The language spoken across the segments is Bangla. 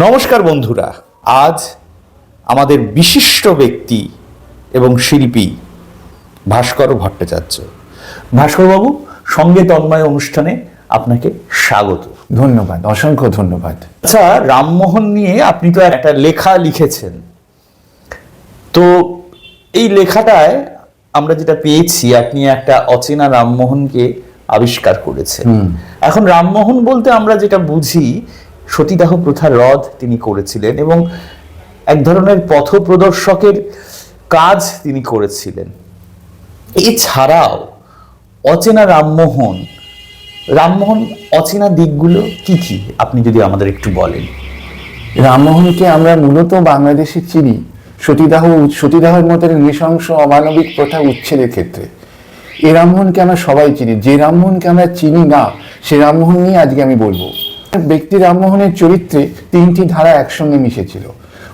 নমস্কার বন্ধুরা আজ আমাদের বিশিষ্ট ব্যক্তি এবং শিল্পী ভাস্কর ভট্টাচার্য। ভাস্করবাবু সঙ্গে তন্ময় অনুষ্ঠানে আপনাকে স্বাগত। ধন্যবাদ অসংখ্য ধন্যবাদ। আচ্ছা রামমোহন নিয়ে আপনি তো একটা লেখা লিখেছেন। তো এই লেখাটায় আমরা যেটা পেয়েছি আপনি একটা অচেনা রামমোহনকে আবিষ্কার করেছেন। এখন রামমোহন বলতে আমরা যেটা বুঝি সতীদাহ প্রথা রদ তিনি করেছিলেন এবং এক ধরনের পথ প্রদর্শকের কাজ তিনি করেছিলেন। এছাড়াও অচেনা রামমোহন রামমোহন, অচেনা দিকগুলো কি কি? আপনি যদি আমাদের একটু বলেন। রামমোহনকে আমরা মূলত বাংলাদেশে চিনি সতীদাহ, সতীদাহের মতো নৃশংস অমানবিক প্রথা উচ্ছেদের ক্ষেত্রে। এ রামমোহনকে আমরা সবাই চিনি। যে রামমোহনকে আমরা চিনি না, সে রামমোহন নিয়ে আজকে আমি বলব। ব্যক্তি রামমোহনের চরিত্রে তিনটি ধারা একসঙ্গে মিশেছিল।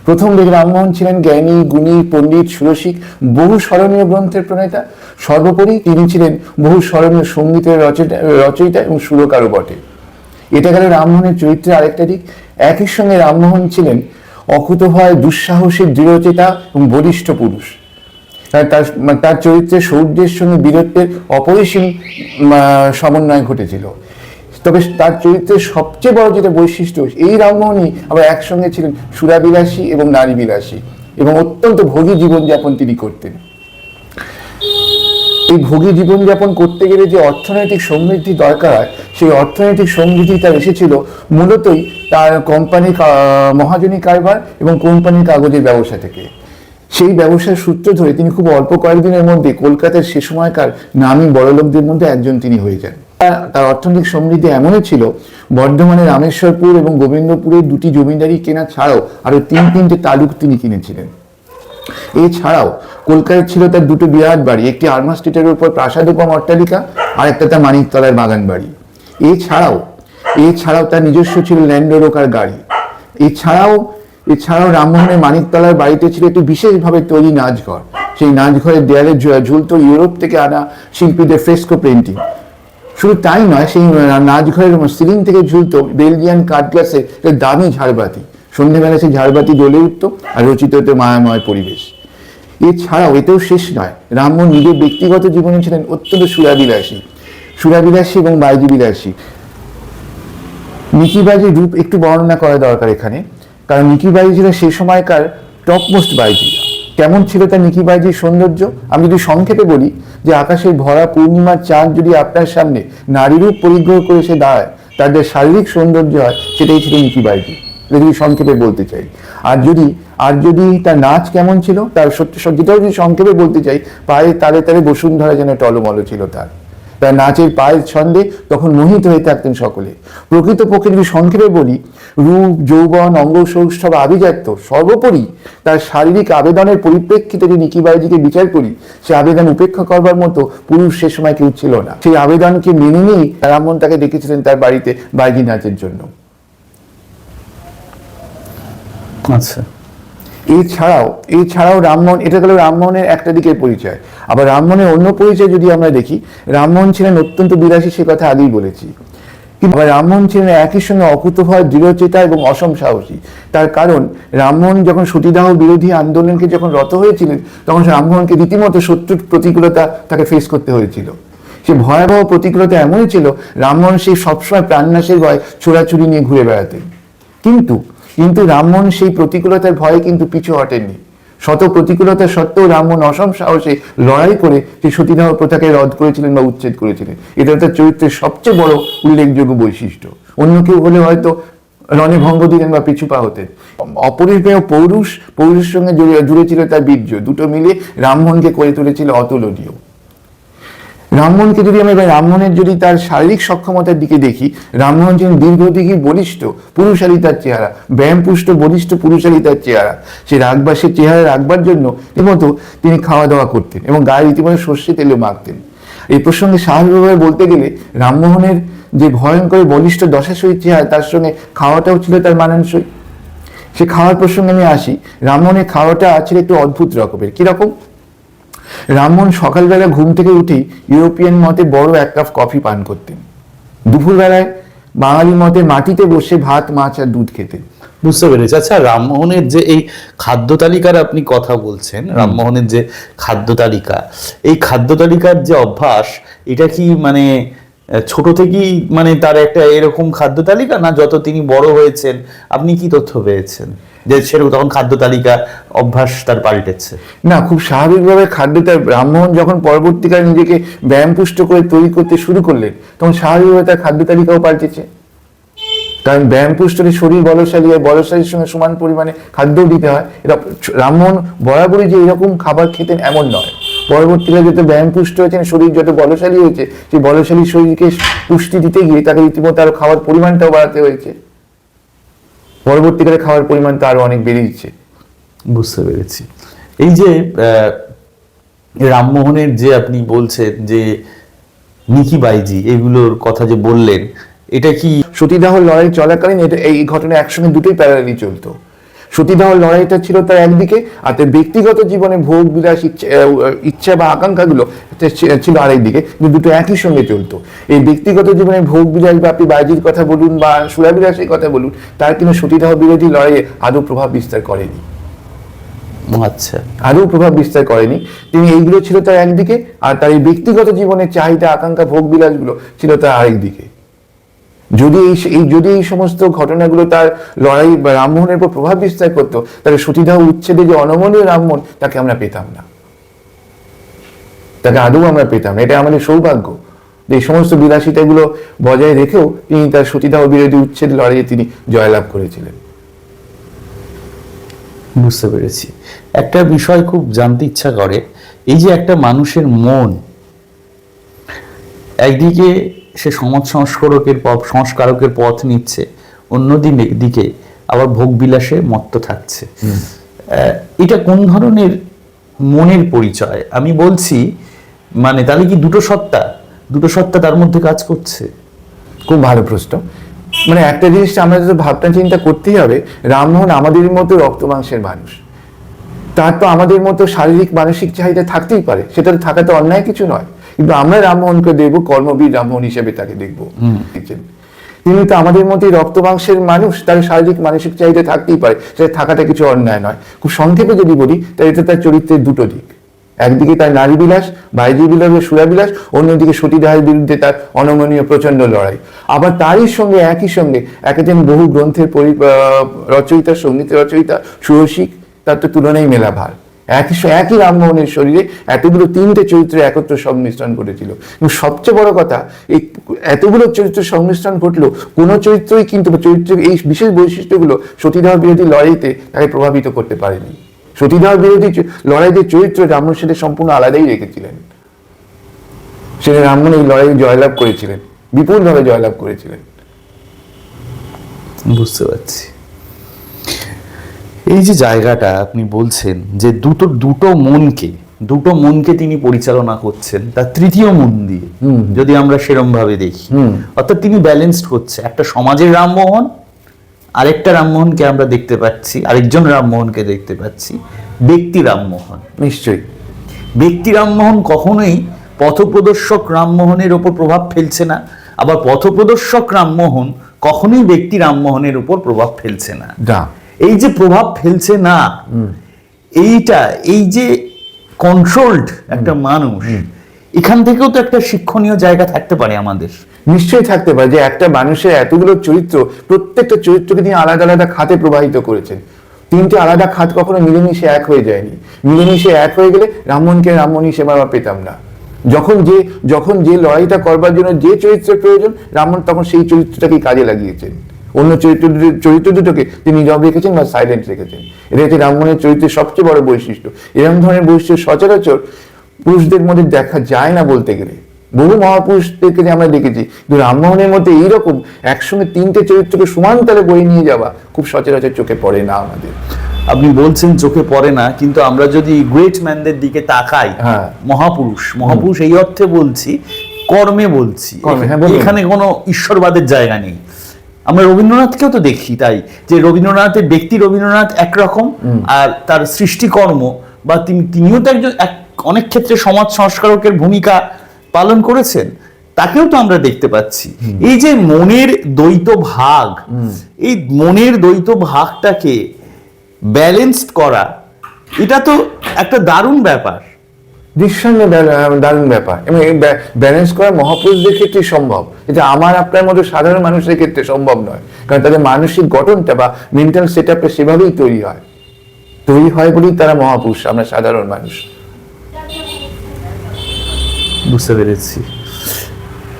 প্রথম ব্যক্তি রামমোহন ছিলেন জ্ঞানী, গুণী, পণ্ডিত, সুরসিক, বহু স্মরণীয় গ্রন্থের প্রণেতা। সর্বোপরি তিনি ছিলেন বহু স্মরণীয় সঙ্গীতের রচয়িতা রচয়িতা এবং সুরকারও বটে। এটা গেল রামমোহনের চরিত্রের আরেকটা দিক, একই সঙ্গে রামমোহন ছিলেন অকুত অকুতভয় দুঃসাহসী দৃঢ়চেতা এবং বলিষ্ঠ পুরুষ। তার তার তার চরিত্রে শৌর্যের সঙ্গে বীরত্বের অপরিসীম সমন্বয় ঘটেছিল। তবে তার চরিত্রের সবচেয়ে বড় যেটা বৈশিষ্ট্য, এই রামমোহনই আবার একসঙ্গে ছিলেন সুরাবিলাসী এবং নারী বিলাসী এবং অত্যন্ত ভোগী জীবনযাপন তিনি করতেন। এই ভোগী জীবনযাপন করতে গেলে যে অর্থনৈতিক সমৃদ্ধি দরকার হয়, সেই অর্থনৈতিক সমৃদ্ধি তার এসেছিল মূলতই তার কোম্পানি মহাজনী কারবার এবং কোম্পানির কাগজের ব্যবসা থেকে। সেই ব্যবসার সূত্র ধরে তিনি খুব অল্প কয়েকদিনের মধ্যে কলকাতার সে সময়কার নামী বড়লোকদের মধ্যে একজন তিনি হয়ে যান। তার- অর্থনৈতিক সমৃদ্ধি এমনই ছিল, বর্ধমানের রামেশ্বরপুর এবং গোবিন্দপুরের দুটি জমিদারি কেনা ছাড়াও আরও তিন তিনটে তালুক তিনি কিনেছিলেন। এছাড়াও কলকাতায় ছিল তার দুটো বিরাট বাড়ি, একটি আর্মা স্ট্রিটের উপর প্রাসাদোপম অট্টালিকা আর একটা তার মানিকতলার বাগান বাড়ি। এছাড়াও এছাড়াও তার নিজস্ব ছিল ল্যান্ড রোকার গাড়ি। এছাড়াও এছাড়াও রামমোহনের মানিকতলার বাড়িতে ছিল একটি বিশেষভাবে তৈরি নাচঘর। সেই নাচঘরের দেয়ালে ঝু- ঝুলতো ইউরোপ থেকে আনা শিল্পীদের ফ্রেস্কো পেন্টিং শুধু তাই নয়, সেই নাচঘরের সিলিং থেকে ঝুলতো বেলজিয়ান কাঠ গ্লাসের দামি ঝাড়বাতি। সন্ধ্যেবেলা সেই ঝাড়বাতি জ্বলে উঠত আর রচিত হতো মায়াময় পরিবেশ। এছাড়াও এতেও শেষ নয়, রামমোহন নিজের ব্যক্তিগত জীবনে ছিলেন অত্যন্ত সুরাবিলাসী সুরাবিলাসী এবং বাইজি বিলাসী নিকিবাজির রূপ একটু বর্ণনা করা দরকার এখানে, কারণ নিকিবাজি ছিল সে সময়কার টপমোস্ট বাইজি কেমন ছিল তার নিকিবাজির সৌন্দর্য? আমি যদি সংক্ষেপে বলি যে আকাশের ভরা পূর্ণিমার চাঁদ যদি আপনার সামনে নারীরূপ পরিগ্রহ করে সে দাঁড়ায়, তার যে শারীরিক সৌন্দর্য হয়, সেটাই ছিল নিকিবাজি এটা যদি সংক্ষেপে বলতে চাই। আর যদি আর যদি তার নাচ কেমন ছিল, তার সত্যি যেটাও যদি সংক্ষেপে বলতে চাই পায়ে তালে তালে বসুন্ধরা যেন টলমল ছিল তার। তার নাচের পায়ের ছন্দে তখন মোহিত হয়ে থাকতেন সকলে। প্রকৃত পক্ষে যদি সংক্ষেপে বলি রূপ যৌবন অঙ্গ অঙ্গসৌষ্ঠব আভিজাত্য সর্বোপরি তার শারীরিক আবেদনের পরিপ্রেক্ষিতে যদি নিকিবাইজিকে বিচার করি সে আবেদন উপেক্ষা করবার মতো পুরুষ সে সময় কেউ ছিল না। সেই আবেদনকে মেনে নিয়েই রামমোহন তাকে ডেকেছিলেন তার বাড়িতে বাইজি নাচের জন্য। আচ্ছা। এছাড়াও এছাড়াও রামমোহন এটা গেল রামমোহনের একটা দিকের পরিচয়। আবার রামমোহনের অন্য পরিচয় যদি আমরা দেখি রামমোহন ছিলেন অত্যন্ত বিলাসী সে কথা আগেই বলেছি। আবার রামমোহন ছিলেন একই সঙ্গে অকুতভয়, দৃঢ়চেতা এবং অসম সাহসী। তার কারণ, রামমোহন যখন সতীদাহ বিরোধী আন্দোলনকে যখন রত হয়েছিলেন, তখন রামমোহনকে রীতিমতো শত্রুর প্রতিকূলতা তাকে ফেস করতে হয়েছিল। সে ভয়াবহ প্রতিকূলতা এমনই ছিল, রামমোহন সেই সবসময় প্রাণনাশের ভয় ছোড়াছুরি নিয়ে ঘুরে বেড়াতেন। কিন্তু কিন্তু রামমোহন সেই প্রতিকূলতার ভয়ে কিন্তু পিছু হটেননি। শত প্রতিকূলতা সত্ত্বেও রামমোহন অসম সাহসে লড়াই করে সেই সতীদাহ প্রথাকে রদ করেছিলেন বা উচ্ছেদ করেছিলেন। এটা তার চরিত্রের সবচেয়ে বড় উল্লেখযোগ্য বৈশিষ্ট্য। অন্য কেউ হলে হয়তো রণে ভঙ্গ দিলেন বা পিছু পা হতেন। অপরিমেয় পৌরুষ, পৌরুষের সঙ্গে জুড়ে ছিল তার বীর্য। দুটো মিলে রামমোহনকে করে তুলেছিল অতুলনীয়। রামমোহনকে যদি আমরা রামমোহনের যদি তার শারীরিক সক্ষমতার দিকে দেখি, রামমোহন ছিলেন দীর্ঘদিঘি বলিষ্ঠ? পুরুষালী তার চেহারা। ব্যায়ামপুষ্ট, বলিষ্ঠ পুরুষালী তার চেহারা। সে রাখবার সে চেহারা রাখবার জন্য রীতিমতো তিনি খাওয়া দাওয়া করতেন এবং গায়ে রীতিমতো সর্ষে তেলে মাখতেন। এই প্রসঙ্গে স্বাভাবিকভাবে বলতে গেলে রামমোহনের যে ভয়ঙ্কর বলিষ্ঠ দশাশয়ী চেহারা, তার সঙ্গে খাওয়াটাও ছিল তার মানানসই। সে খাওয়ার প্রসঙ্গে আমি আসি, রামমোহনের খাওয়াটা ছিল একটু অদ্ভুত রকমের। কীরকম? রামমোহন সকালবেলা ঘুম থেকে উঠেই ইউরোপিয়ান মতে বড় এক কাপ কফি পান করতেন। দুপুরবেলায় বাঙালি মতে মাটিতে বসে ভাত মাছ আর দুধ খেতেন। বুঝতে পেরেছি। আচ্ছা রামমোহনের যে এই খাদ্য তালিকার আপনি কথা বলছেন রামমোহনের যে খাদ্য তালিকা এই খাদ্য তালিকার যে অভ্যাস এটা কি মানে ছোট থেকেই মানে তার একটা এরকম খাদ্য তালিকা না যত তিনি বড় হয়েছেন আপনি কি তথ্য পেয়েছেন? যে সেরকম তখন খাদ্য তালিকা অভ্যাস তার পাল্টেছে। না, খুব স্বাভাবিকভাবে খাদ্যটা ব্রাহ্মণ যখন পরবর্তীকালে নিজেকে ব্যায়ামপুষ্ট করে তৈরি করতে শুরু করলেন, তখন স্বাভাবিকভাবে তার খাদ্য তালিকাও পাল্টেছে। কারণ ব্যায়াম ব্যায়ামপুষ্টরে শরীর বলশালী হয়, বলশালীর সঙ্গে সমান পরিমাণে খাদ্যও দিতে হয়। এটা রামমোহন বরাবরই যে এরকম খাবার খেতেন এমন নয়। পরবর্তীকালে যত ব্যায়াম পুষ্ট হয়েছেন, শরীর যত বলশালী হয়েছে, সেই বলশালী শরীরকে পুষ্টি দিতে গিয়ে তাকে রীতিমতো আরও খাওয়ার পরিমাণটাও বাড়াতে হয়েছে। পরবর্তীকালে খাওয়ার পরিমাণ তো আরও অনেক বেড়েছে বুঝতে পেরেছি। এই যে আহ, রামমোহনের যে আপনি বলছেন যে নিকি বাইজি এগুলোর কথা যে বললেন এটা কি সতীদাহ লড়াই চলাকালীন এটা এই ঘটনা একসঙ্গে দুটোই প্যারালি চলতো। সতীদাহ লড়াইটা ছিল তার একদিকে আর তার ব্যক্তিগত জীবনে ভোগ বিলাস ইচ্ছা বা আকাঙ্ক্ষাগুলো ছিল আরেকদিকে কিন্তু দুটো একই সঙ্গে চলতো। এই ব্যক্তিগত জীবনে ভোগ বিলাস বা আপনি বাজির কথা বলুন বা সুরাবিলাসের কথা বলুন তার কিন্তু সতীদাহ বিরোধী লড়াইয়ে আদৌ প্রভাব বিস্তার করেনি। আচ্ছা। আদৌ প্রভাব বিস্তার করেনি। তিনি এইগুলো ছিল তার একদিকে আর তার এই ব্যক্তিগত জীবনের চাহিদা আকাঙ্ক্ষা ভোগ বিলাসগুলো ছিল তার আরেকদিকে যদি এই এই যদি এই সমস্ত ঘটনাগুলো তার লড়াই বা রামমোহনের উপর প্রভাব বিস্তার করতো, তাহলে সতীদাহ উচ্ছেদে যে অনমনীয় রামমোহন, তাকে আমরা পেতাম না। তাকে আদৌ আমরা পেতাম এটা আমাদের সৌভাগ্য যে এই সমস্ত বিলাসিতাগুলো বজায় রেখেও তিনি তার সতীদাহ বিরোধী উচ্ছেদ লড়াইয়ে তিনি জয়লাভ করেছিলেন। বুঝতে পেরেছি। একটা বিষয় খুব জানতে ইচ্ছা করে, এই যে একটা মানুষের মন, একদিকে সে সমাজ সংস্কারকের পথ সংস্কারকের পথ নিচ্ছে। অন্য দিকে আবার ভোগ বিলাসে মত্ত থাকছে। এটা কোন ধরনের মনের পরিচয়? আমি বলছি মানে তাহলে কি দুটো সত্তা? দুটো সত্তা তার মধ্যে কাজ করছে? খুব ভালো প্রশ্ন। মানে একটা জিনিস আমরা যদি ভাবনা চিন্তা করতেই হবে রামমোহন আমাদের মতো রক্ত মাংসের মানুষ। তার তো আমাদের মতো শারীরিক মানসিক চাহিদা থাকতেই পারে। সেটা তো থাকা তো অন্যায় কিছু নয়। কিন্তু আমরা রামমোহনকে দেখব কর্মবীর রামমোহন হিসেবে তাকে দেখব। তিনি তো আমাদের মতোই রক্ত মাংসের মানুষ তার শারীরিক মানসিক চাহিদা থাকতেই পারে সেটা থাকাটা কিছু অন্যায় নয়। খুব সংক্ষেপে যদি বলি তাহলে এটা তার চরিত্রের দুটো দিক। একদিকে তার নারী বিলাস বাইজি বিলাসের সুরাবিলাস অন্যদিকে সতীদাহের বিরুদ্ধে তার অনমনীয় প্রচণ্ড লড়াই। আবার তারই সঙ্গে একই সঙ্গে একজন বহু গ্রন্থের পরি রচয়িতা সংগীত রচয়িতা সুরসিক তার তো তুলনায় মেলা ভার একই একই রামমোহনের শরীরে এতগুলো তিনটে চরিত্রে একত্র সংমিশ্রণ ঘটেছিল। এবং সবচেয়ে বড় কথা, এই এতগুলো চরিত্র সংমিশ্রণ ঘটলো, কোনো চরিত্রই কিন্তু চরিত্রের এই বিশেষ বৈশিষ্ট্যগুলো সতীদাহ বিরোধী লড়াইতে তাকে প্রভাবিত করতে পারেনি। সতীদাহ বিরোধী লড়াইতে চরিত্র রামমোহন সেটা সম্পূর্ণ আলাদাই রেখেছিলেন। সেটা রামমোহন এই লড়াই জয়লাভ করেছিলেন, বিপুলভাবে জয়লাভ করেছিলেন। বুঝতে পারছি। এই যে জায়গাটা আপনি বলছেন যে দুটো দুটো মনকে দুটো মনকে তিনি পরিচালনা করছেন তার তৃতীয় মন দিয়ে যদি আমরা সেরম ভাবে দেখি অর্থাৎ তিনি ব্যালেন্সড করছে। একটা সমাজের রামমোহন আরেকটা রামমোহনকে আমরা দেখতে পাচ্ছি আরেকজন রামমোহনকে দেখতে পাচ্ছি ব্যক্তি রামমোহন নিশ্চয়ই। ব্যক্তি রামমোহন কখনোই পথপ্রদর্শক রামমোহনের ওপর প্রভাব ফেলছে না আবার পথপ্রদর্শক রামমোহন কখনোই ব্যক্তি রামমোহনের উপর প্রভাব ফেলছে না। না। এই যে প্রভাব ফেলছে না এইটা এই যে কন্ট্রোলড একটা মানুষ এখান থেকেও তো একটা শিক্ষণীয় জায়গা থাকতে পারে আমাদের। নিশ্চয়ই থাকতে পারে যে একটা মানুষের এতগুলো চরিত্র প্রত্যেকটা চরিত্রকে তিনি আলাদা আলাদা খাতে প্রবাহিত করেছেন। তিনটে আলাদা খাত কখনো মিলেমিশে এক হয়ে যায়নি। মিলেমিশে এক হয়ে গেলে রামমোহনকে রামমোহন হিসেবে আমরা পেতাম না। যখন যে যখন যে লড়াইটা করবার জন্য যে চরিত্রের প্রয়োজন রামমোহন তখন সেই চরিত্রটাকেই কাজে লাগিয়েছেন। অন্য চরিত্র চরিত্র দুটোকে তিনি নীরব রেখেছেন বা সাইলেন্ট রেখেছেন। এটা হচ্ছে রামমোহনের চরিত্রের সবচেয়ে বড় বৈশিষ্ট্য। এরকম ধরনের বৈশিষ্ট্য সচরাচর পুরুষদের মধ্যে দেখা যায় না বলতে গেলে। বহু মহাপুরুষদেরকে যে আমরা দেখেছি কিন্তু রামমোহনের মধ্যে এইরকম একসঙ্গে তিনটে চরিত্রকে সমান তালে বয়ে নিয়ে যাওয়া খুব সচরাচর চোখে পড়ে না আমাদের। আপনি বলছেন চোখে পড়ে না কিন্তু আমরা যদি গ্রেট ম্যানদের দিকে তাকাই হ্যাঁ। মহাপুরুষ। মহাপুরুষ এই অর্থে বলছি কর্মে বলছি। হ্যাঁ, এখানে কোনো ঈশ্বরবাদের জায়গা নেই। আমরা রবীন্দ্রনাথকেও তো দেখি তাই যে রবীন্দ্রনাথের ব্যক্তি রবীন্দ্রনাথ একরকম আর তার সৃষ্টিকর্ম বা তিনি তিনিও তো একজন এক অনেক ক্ষেত্রে সমাজ সংস্কারকের ভূমিকা পালন করেছেন তাকেও তো আমরা দেখতে পাচ্ছি। এই যে মনের দ্বৈত ভাগ এই মনের দ্বৈত ভাগটাকে ব্যালেন্সড করা এটা তো একটা দারুণ ব্যাপার। ব্যা- দারুণ ব্যাপার। এবং এই ব্যালেন্স করা মহাপুরুষদের ক্ষেত্রে সম্ভব। এটা আমার আপনার মতো সাধারণ মানুষের ক্ষেত্রে সম্ভব নয়। কারণ তাদের মানসিক গঠনটা বা মেন্টাল সেট আপটা সেভাবেই তৈরি হয়। তৈরি হয় বলেই তারা মহাপুরুষ আমরা সাধারণ মানুষ। বুঝতে পেরেছি।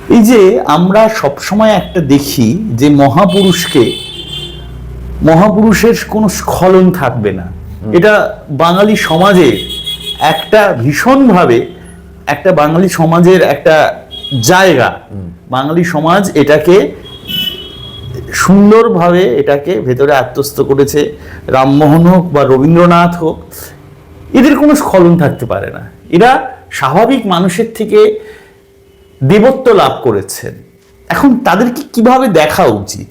এই যে আমরা সবসময় একটা দেখি যে মহাপুরুষকে মহাপুরুষের কোনো স্খলন থাকবে না। এটা বাঙালি সমাজের একটা ভীষণভাবে একটা বাঙালি সমাজের একটা জায়গা। বাঙালি সমাজ এটাকে সুন্দরভাবে এটাকে ভেতরে আত্মস্থ করেছে। রামমোহন হোক বা রবীন্দ্রনাথ হোক এদের কোনো স্খলন থাকতে পারে না। এরা স্বাভাবিক মানুষের থেকে দেবত্ব লাভ করেছেন। এখন তাদেরকে কীভাবে দেখা উচিত?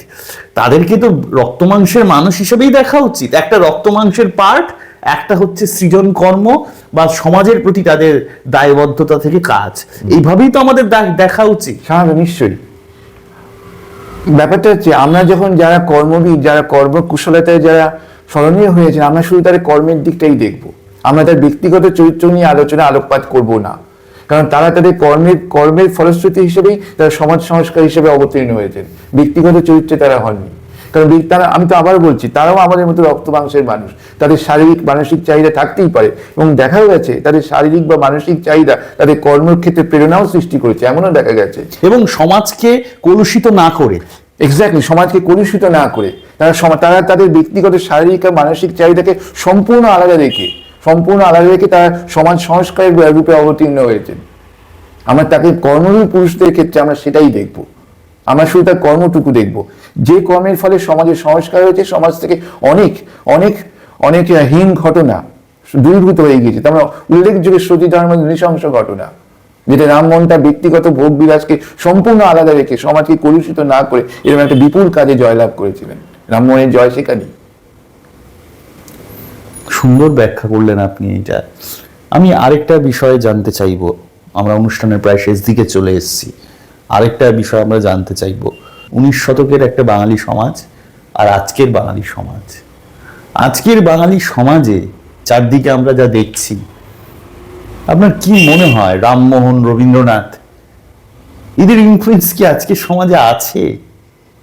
তাদেরকে তো রক্তমাংসের মানুষ হিসেবেই দেখা উচিত। একটা রক্তমাংসের পার্ট একটা হচ্ছে সৃজন কর্ম বা সমাজের প্রতি তাদের দায়বদ্ধতা থেকে কাজ। এইভাবেই তো আমাদের দেখা উচিত। স্বাভাবিক নিশ্চয়ই। ব্যাপারটা হচ্ছে, আমরা যখন যারা কর্মবিদ, যারা কর্মকুশলতায় যারা স্মরণীয় হয়েছেন, আমরা শুধু তাদের কর্মের দিকটাই দেখব। আমরা তার ব্যক্তিগত চরিত্র নিয়ে আলোচনা, আলোকপাত করব না। কারণ তারা তাদের কর্মের কর্মের ফলশ্রুতি হিসেবেই তারা সমাজ সংস্কার হিসেবে অবতীর্ণ হয়েছেন। ব্যক্তিগত চরিত্রে তারা হননি। কারণ তারা আমি তো আবার বলছি তারাও আমাদের মতো রক্ত মাংসের মানুষ। তাদের শারীরিক মানসিক চাহিদা থাকতেই পারে এবং দেখাও গেছে তাদের শারীরিক বা মানসিক চাহিদা তাদের কর্মক্ষেত্রে প্রেরণাও সৃষ্টি করেছে এমনও দেখা গেছে। এবং সমাজকে কলুষিত না করে। এক্স্যাক্টলি সমাজকে কলুষিত না করে। তারা তারা তাদের ব্যক্তিগত শারীরিক আর মানসিক চাহিদাকে সম্পূর্ণ আলাদা রেখে সম্পূর্ণ আলাদা রেখে তারা সমাজ সংস্কারের রূপে অবতীর্ণ হয়েছেন। আমরা তাকে কর্মরী পুরুষদের ক্ষেত্রে আমরা সেটাই দেখব। আমরা শুধু তার কর্মটুকু দেখব। যে কর্মের ফলে সমাজের সংস্কার হয়েছে, সমাজ থেকে অনেক অনেক অনেক হীন ঘটনা দূরীভূত হয়ে গিয়েছে। তার মানে উল্লেখযোগ্য সতী ধর্মের নৃশংস ঘটনা, যেটা রামমোহন তার ব্যক্তিগত ভোগ বিলাসকে সম্পূর্ণ আলাদা রেখে সমাজকে কলুষিত না করে এরকম একটা বিপুল কাজে জয়লাভ করেছিলেন। রামমোহনের জয় সেখানেই সুন্দর ব্যাখ্যা করলেন আপনি এটা আমি আরেকটা বিষয়ে জানতে চাইব। আমরা অনুষ্ঠানের প্রায় শেষ দিকে চলে এসেছি। আরেকটা বিষয় আমরা জানতে চাইব। উনিশ শতকের একটা বাঙালি সমাজ আর আজকের বাঙালি সমাজ। আজকের বাঙালি সমাজে চারদিকে আমরা যা দেখছি, আপনার কি মনে হয় রামমোহন রবীন্দ্রনাথ? এদের ইনফ্লুয়েন্স কি আজকের সমাজে আছে?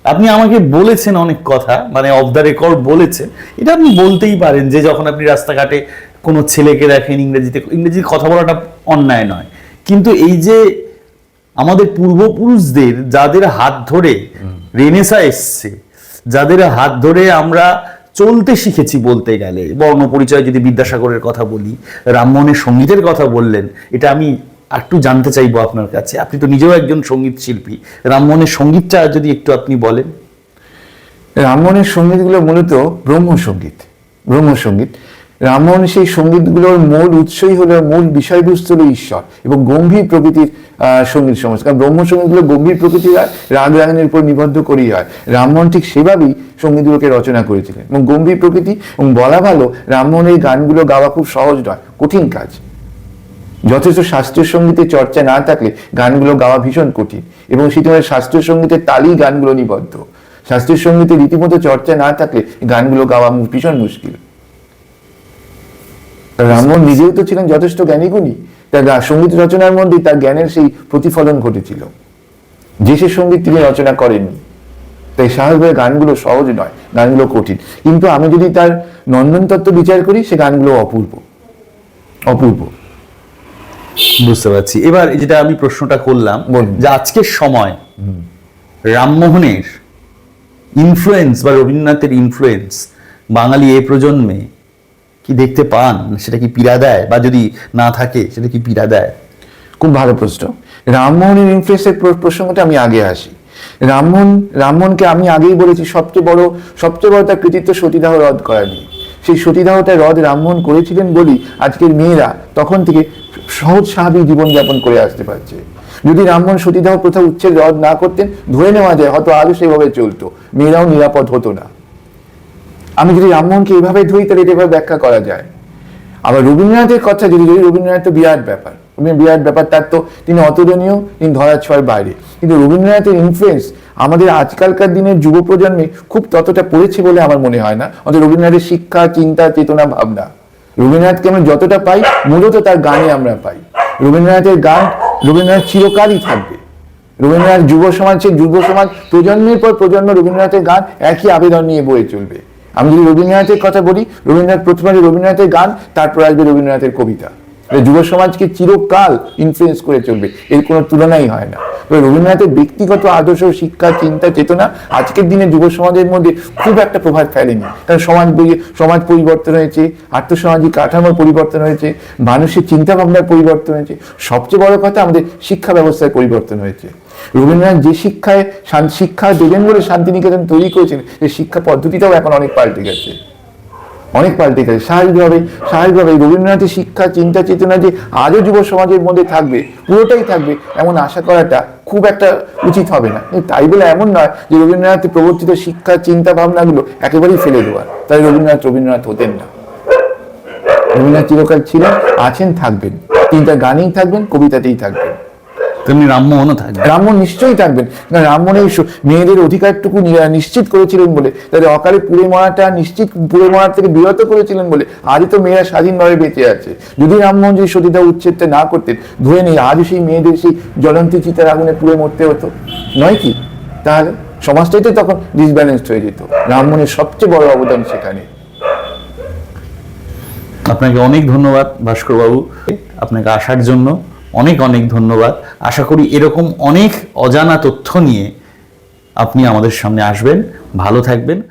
আপনি আমাকে বলেছেন অনেক কথা মানে অফ দ্য রেকর্ড বলেছেন। এটা আপনি বলতেই পারেন যে যখন আপনি রাস্তাঘাটে কোনো ছেলেকে দেখেন ইংরেজিতে ইংরেজিতে কথা বলাটা অন্যায় নয়। কিন্তু এই যে আমাদের পূর্বপুরুষদের যাদের হাত ধরে রেনেসা এসছে, যাদের হাত ধরে আমরা চলতে শিখেছি বলতে গেলে বর্ণ পরিচয় যদি বিদ্যাসাগরের কথা বলি, রামমোহনের সঙ্গীতের কথা বললেন, এটা আমি একটু জানতে চাইব আপনার কাছে। আপনি তো নিজেও একজন সংগীত শিল্পী। রামমোহনের সঙ্গীতটা যদি একটু আপনি বলেন। রামমোহনের সঙ্গীতগুলো মূলত ব্রহ্মসঙ্গীত ব্রহ্মসঙ্গীত। রামমোহন সেই সঙ্গীতগুলোর মূল উৎসই হলো, মূল বিষয়বস্তু হলো ঈশ্বর এবং গম্ভীর প্রকৃতির সংগীত সমাজ। কারণ ব্রহ্মসঙ্গীতগুলো গম্ভীর প্রকৃতির হয় রাগ রাগানের উপর নিবদ্ধ করেই হয়। রামমোহন ঠিক সেভাবেই সঙ্গীতগুলোকে রচনা করেছিলেন এবং গম্ভীর প্রকৃতি এবং বলা ভালো, রামমোহন এই গানগুলো গাওয়া খুব সহজ নয়, কঠিন কাজ। যথেষ্ট শাস্ত্রীয় সঙ্গীতের চর্চা না থাকলে গানগুলো গাওয়া ভীষণ কঠিন এবং সেটি মানে শাস্ত্রীয় সঙ্গীতের তালেই গানগুলো নিবদ্ধ। শাস্ত্রীয় সঙ্গীতের রীতিমতো চর্চা না থাকলে গানগুলো গাওয়া ভীষণ মুশকিল। রামমোহন নিজেও তো ছিলেন যথেষ্ট জ্ঞানী গুণী। তার সংগীত রচনার মধ্যেই তার জ্ঞানের সেই প্রতিফলন ঘটেছিল। যে সে সংগীত তিনি রচনা করেননি তাই স্বাভাবিকভাবে গানগুলো সহজ নয় গানগুলো কঠিন। কিন্তু আমি যদি তার নন্দন তত্ত্ব বিচার করি সে গানগুলো অপূর্ব। অপূর্ব। বুঝতে পারছি। এবার যেটা আমি প্রশ্নটা করলাম। যে আজকের সময় রামমোহনের ইনফ্লুয়েন্স বা রবীন্দ্রনাথের ইনফ্লুয়েন্স বাঙালি এ প্রজন্মে কি দেখতে পান? সেটা কি পীড়া দেয়? বা যদি না থাকে, সেটা কি পীড়া দেয়? খুব ভালো প্রশ্ন। রামমোহনের ইনফ্লুয়েন্সের প্রসঙ্গটা আমি আগে আসি। রামমোহন, রামমোহনকে আমি আগেই বলেছি, সবচেয়ে বড় সবচেয়ে বড় তার কৃতিত্ব সতীদাহ রদ করা নিয়ে। সেই সতীদাহটা রদ রামমোহন করেছিলেন বলি আজকের মেয়েরা তখন থেকে সহজ স্বাভাবিক জীবনযাপন করে আসতে পারছে। যদি রামমোহন সতীদাহ প্রথা উচ্ছেদ রদ না করতেন, ধরে নেওয়া যায় হয়তো আরও সেভাবে চলতো। মেয়েরাও নিরাপদ হতো না। আমি যদি রামমোহনকে এইভাবে ধরি, তাহলে এটা ব্যাখ্যা করা যায়। আবার রবীন্দ্রনাথের কথা, যদি যদি রবীন্দ্রনাথ তো বিরাট ব্যাপার। বিরাট ব্যাপার, তার তো তিনি অতুলনীয়, তিনি ধরা ছোঁয়ার বাইরে। কিন্তু রবীন্দ্রনাথের ইনফ্লুয়েন্স আমাদের আজকালকার দিনের যুব প্রজন্মে খুব ততটা পড়েছে বলে আমার মনে হয় না। অন্তত রবীন্দ্রনাথের শিক্ষা, চিন্তা, চেতনা, ভাবনা। রবীন্দ্রনাথকে আমরা যতটা পাই, মূলত তার গানে আমরা পাই। রবীন্দ্রনাথের গান, রবীন্দ্রনাথ চিরকালই থাকবে। রবীন্দ্রনাথ যুব সমাজে যুব সমাজ প্রজন্মের পর প্রজন্ম রবীন্দ্রনাথের গান একই আবেদন নিয়ে বয়ে চলবে। আমি যদি রবীন্দ্রনাথের কথা বলি, রবীন্দ্রনাথ প্রথমে রবীন্দ্রনাথের গান, তারপর আসবে রবীন্দ্রনাথের কবিতা। যুব সমাজকে চিরকাল ইনফ্লুয়েন্স করে চলবে, এর কোনো তুলনাই হয় না। তবে রবীন্দ্রনাথের ব্যক্তিগত আদর্শ, শিক্ষা, চিন্তা, চেতনা, আজকের দিনে যুব সমাজের মধ্যে খুব একটা প্রভাব ফেলেনি। কারণ সমাজ সমাজ পরিবর্তন হয়েছে, আর্থসামাজিক কাঠামোর পরিবর্তন হয়েছে, মানুষের চিন্তা ভাবনার পরিবর্তন হয়েছে। সবচেয়ে বড় কথা আমাদের শিক্ষা ব্যবস্থার পরিবর্তন হয়েছে। রবীন্দ্রনাথ যে শিক্ষায় শিক্ষা দেবেন বলে শান্তিনিকেতন তৈরি করেছেন, সেই শিক্ষা পদ্ধতিটাও এখন অনেক পাল্টে গেছে। অনেক পাল্টে গেছে। স্বাভাবিকভাবে স্বাভাবিকভাবে রবীন্দ্রনাথের শিক্ষা, চিন্তা, চেতনা যে আজও যুব সমাজের মধ্যে থাকবে, পুরোটাই থাকবে, এমন আশা করাটা খুব একটা উচিত হবে না। তাই বলে এমন নয় যে রবীন্দ্রনাথের প্রবর্তিত শিক্ষা, চিন্তা ভাবনাগুলো একেবারেই ফেলে দেওয়ার। তাই রবীন্দ্রনাথ রবীন্দ্রনাথ হতেন না। রবীন্দ্রনাথ চিরকাল ছিলেন, আছেন, থাকবেন। তিনি তার গানেই থাকবেন, কবিতাতেই থাকবেন। তেমনি রামমোহনও থাকবে। রামমোহন নিশ্চয়ই থাকবেন না রামমোহন এই মেয়েদের অধিকারটুকু নিশ্চিত করেছিলেন বলে তাদের অকালে পুড়ে মরাটা নিশ্চিত পুড়ে মরার থেকে বিরত করেছিলেন বলে আজই তো মেয়েরা স্বাধীনভাবে বেঁচে আছে। যদি রামমোহন যদি সতীতা উচ্ছেদটা না করতেন ধরে নেই আজও সেই মেয়েদের সেই জ্বলন্ত চিতার আগুনে পুড়ে মরতে হতো। নয় কি? তাহলে সমাজটাই তো তখন ডিসব্যালেন্সড হয়ে যেত। রামমোহনের সবচেয়ে বড় অবদান সেখানে। আপনাকে অনেক ধন্যবাদ ভাস্করবাবু। আপনাকে আসার জন্য। অনেক অনেক ধন্যবাদ। আশা করি এরকম অনেক অজানা তথ্য নিয়ে আপনি আমাদের সামনে আসবেন। ভালো থাকবেন।